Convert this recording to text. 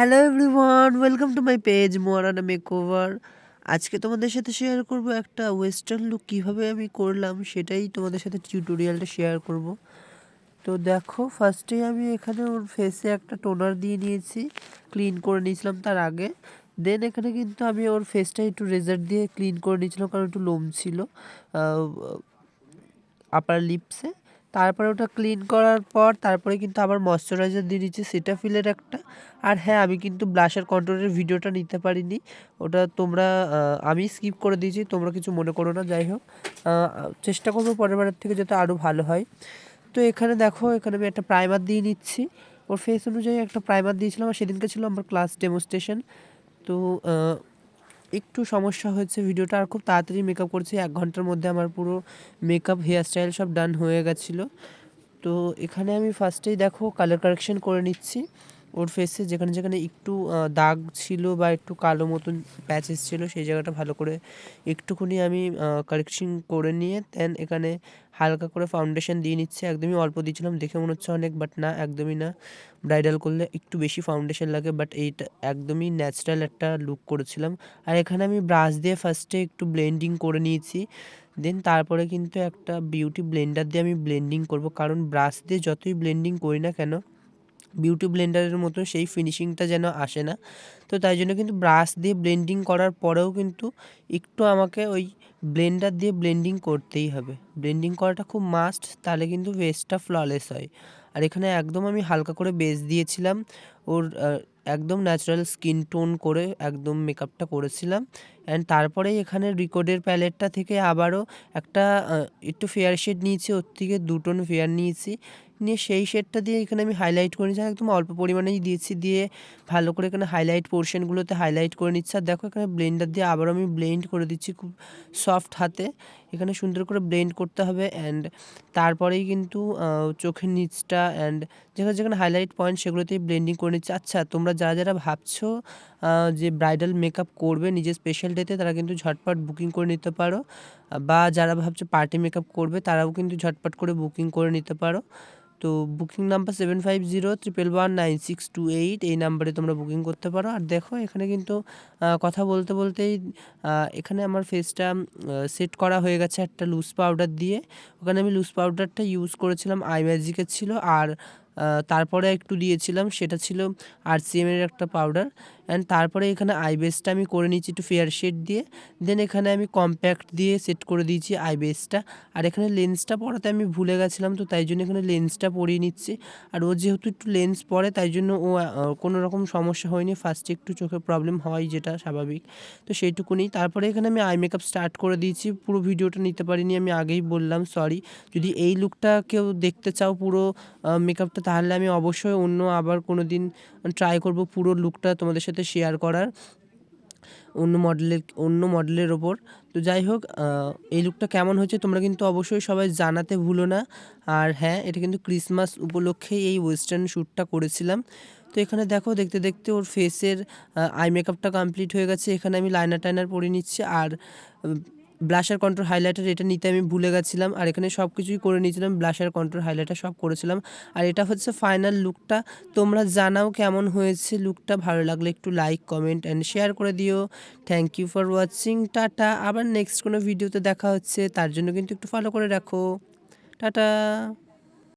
Hello everyone welcome to my page মোয়ারানা makeover আজকে তোমাদের সাথে শেয়ার করব একটা ওয়েস্টার্ন লুক কীভাবে আমি করলাম সেটাই তোমাদের সাথে টিউটোরিয়ালটা শেয়ার করব। তো দেখো ফার্স্টে আমি এখানে ওর ফেসে একটা টোনার দিয়ে নিয়েছি ক্লিন করে নিয়েছিলাম তার আগে। দেন এখানে কিন্তু আমি ওর ফেসটা একটু রেজার দিয়ে ক্লিন করে নিয়েছিলাম কারণ একটু লোম ছিল আপার লিপসে তারপরে ওটা ক্লিন করার পর তারপরে কিন্তু আবার ময়শ্চারাইজার দিয়ে দিচ্ছি সেটাফিলের একটা। আর হ্যাঁ আমি কিন্তু ব্লাশার কন্ট্রোলের ভিডিওটা নিতে পারিনি। ওটা তোমরা আমি স্কিপ করে দিয়েছি, তোমরা কিছু মনে করো না, যাই হোক। চেষ্টা করব পরের বারের থেকে যাতে আরও ভালো হয়। তো এখানে দেখো, এখানে আমি একটা প্রাইমার দিয়ে নিচ্ছি। ওর ফেস অনুযায়ী একটা প্রাইমার দিয়েছিলাম, আর সেদিনকে ছিল আমার ক্লাস ডেমোস্ট্রেশন তো একটু সমস্যা হয়েছে ভিডিওটা, আর খুব তাড়াতাড়ি মেকআপ করছি। এক ঘণ্টার মধ্যে আমার পুরো মেকআপ হেয়ার স্টাইল সব ডান হয়ে গেছিল। তো এখানে আমি ফার্স্টেই দেখো কালার কারেকশন করে নিচ্ছি। ওর ফেসে যেখানে যেখানে একটু দাগ ছিল বা একটু কালো মতন প্যাচেস ছিল, সেই জায়গাটা ভালো করে একটুখানি আমি কারেকশন করে নিয়ে দেন এখানে হালকা করে ফাউন্ডেশন দিয়ে নিচ্ছে। একদমই অল্প দিয়েছিলাম, দেখে মনে হচ্ছে অনেক বাট না, একদমই না। ব্রাইডাল করলে একটু বেশি ফাউন্ডেশন লাগে বাট এইটা একদমই ন্যাচারাল একটা লুক করেছিলাম। আর এখানে আমি ব্রাশ দিয়ে ফার্স্টে একটু ব্লেন্ডিং করে নিয়েছি। দেন তারপরে কিন্তু একটা বিউটি ব্লেন্ডার দিয়ে আমি ব্লেন্ডিং করব। কারণ ব্রাশ দিয়ে যতই ব্লেন্ডিং করি না কেন বিউটি ব্লেন্ডারের মতো সেই ফিনিশিংটা যেন আসে না। তো তাই জন্য কিন্তু ব্রাশ দিয়ে ব্লেন্ডিং করার পরেও কিন্তু একটু আমাকে ওই ব্লেন্ডার দিয়ে ব্লেন্ডিং করতেই হবে। ব্লেন্ডিং করাটা খুব মাস্ট তাহলে কিন্তু ভেস্টটা ফ্ললেস হয়। আর এখানে একদম আমি হালকা করে বেস দিয়েছিলাম। ওর একদম ন্যাচারাল স্কিন টোন করে একদম মেকআপটা করেছিলাম। অ্যান্ড তারপরেই এখানে রিকোডের প্যালেটটা থেকে আবারও একটা একটু ফেয়ার শেড নিয়েছি, ওর থেকে দুটোন ফেয়ার নিয়েছি। নিয়ে সেই শেডটা দিয়ে এখানে আমি হাইলাইট করে নিচ্ছি একদম অল্প পরিমাণেই দিয়েছি দিয়ে ভালো করে এখানে হাইলাইট পোর্শনগুলোতে হাইলাইট করে নিচ্ছি। আর দেখো এখানে ব্লেন্ডার দিয়ে আবারও আমি ব্লেন্ড করে দিচ্ছি খুব সফট হাতে। এখানে সুন্দর করে ব্লেন্ড করতে হবে অ্যান্ড তারপরেই কিন্তু চোখের নিচটা অ্যান্ড যেখানে যেখানে হাইলাইট পয়েন্ট সেগুলোতেই ব্লেন্ডিং করে নিচ্ছে। আচ্ছা তোমরা যারা যারা ভাবছ যে ব্রাইডাল মেকআপ করবে নিজের স্পেশাল ডেতে তারা কিন্তু ঝটপট বুকিং করে নিতে পারো। বা যারা ভাবছ পার্টি মেকআপ করবে, তারাও কিন্তু ঝটপট করে বুকিং করে নিতে পারো। তো booking number seven five zero triple one nine six two eight এই নাম্বারে তোমরা বুকিং করতে পারো। আর দেখো, এখানে কিন্তু কথা বলতে বলতেই এখানে আমার ফেসটা সেট করা হয়ে গেছে একটা লুজ পাউডার দিয়ে। ওখানে আমি লুজ পাউডারটা ইউজ করেছিলাম আই ম্যাজিকের ছিল। আর তারপরে একটু দিয়েছিলাম, সেটা ছিল আর সি এর একটা পাউডার অ্যান্ড তারপরে এখানে আইবেসটা আমি করে নিচ্ছি একটু ফেয়ার শেড দিয়ে। দেন এখানে আমি কম্প্যাক্ট দিয়ে সেট করে দিয়েছি আইবেসটা আর এখানে লেন্সটা পরাতে আমি ভুলে গেছিলাম তো, তাই জন্য এখানে লেন্সটা পরিয়ে নিচ্ছি। আর ও যেহেতু একটু লেন্স পরে, তাই জন্য ও কোনো রকম সমস্যা হয়নি। ফার্স্টে একটু চোখে প্রবলেম হয়, যেটা স্বাভাবিক। তো সেইটুকুনি। তারপরে এখানে আমি আই মেকআপ স্টার্ট করে দিয়েছি। পুরো ভিডিওটা নিতে পারিনি, আমি আগেই বললাম সরি যদি এই লুকটা কেউ দেখতে চাও পুরো মেকআপটা তাহলে আমি অবশ্যই অন্য আবার কোনো দিন ট্রাই করব পুরো লুকটা তোমাদের সাথে শেয়ার করার অন্য মডেলের অন্য মডেলের ওপর। তো যাই হোক এই লুকটা কেমন হয়েছে তোমরা কিন্তু অবশ্যই সবাই জানাতে ভুলো না। আর হ্যাঁ এটা কিন্তু ক্রিসমাস উপলক্ষেই এই ওয়েস্টার্ন শ্যুটটা করেছিলাম। তো এখানে দেখো, দেখতে দেখতে ওর ফেসের আই মেকআপটা কমপ্লিট হয়ে গেছে। এখানে আমি লাইনার টাইনার পরে নিচ্ছি। আর ব্লাশার কন্ট্রোল হাইলাইটার এটা নিতে আমি ভুলে গেছিলাম, আর এখানে সব কিছুই করে নিয়েছিলাম, ব্লাশার কন্ট্রোল হাইলাইটার সব করেছিলাম। আর এটা হচ্ছে ফাইনাল লুকটা তোমরা জানাও কেমন হয়েছে লুকটা ভালো লাগলে একটু লাইক কমেন্ট অ্যান্ড শেয়ার করে দিও। Thank you for watching tata. আবার নেক্সট কোনো ভিডিওতে দেখা হচ্ছে, তার জন্য কিন্তু একটু ফলো করে রাখো। টাটা।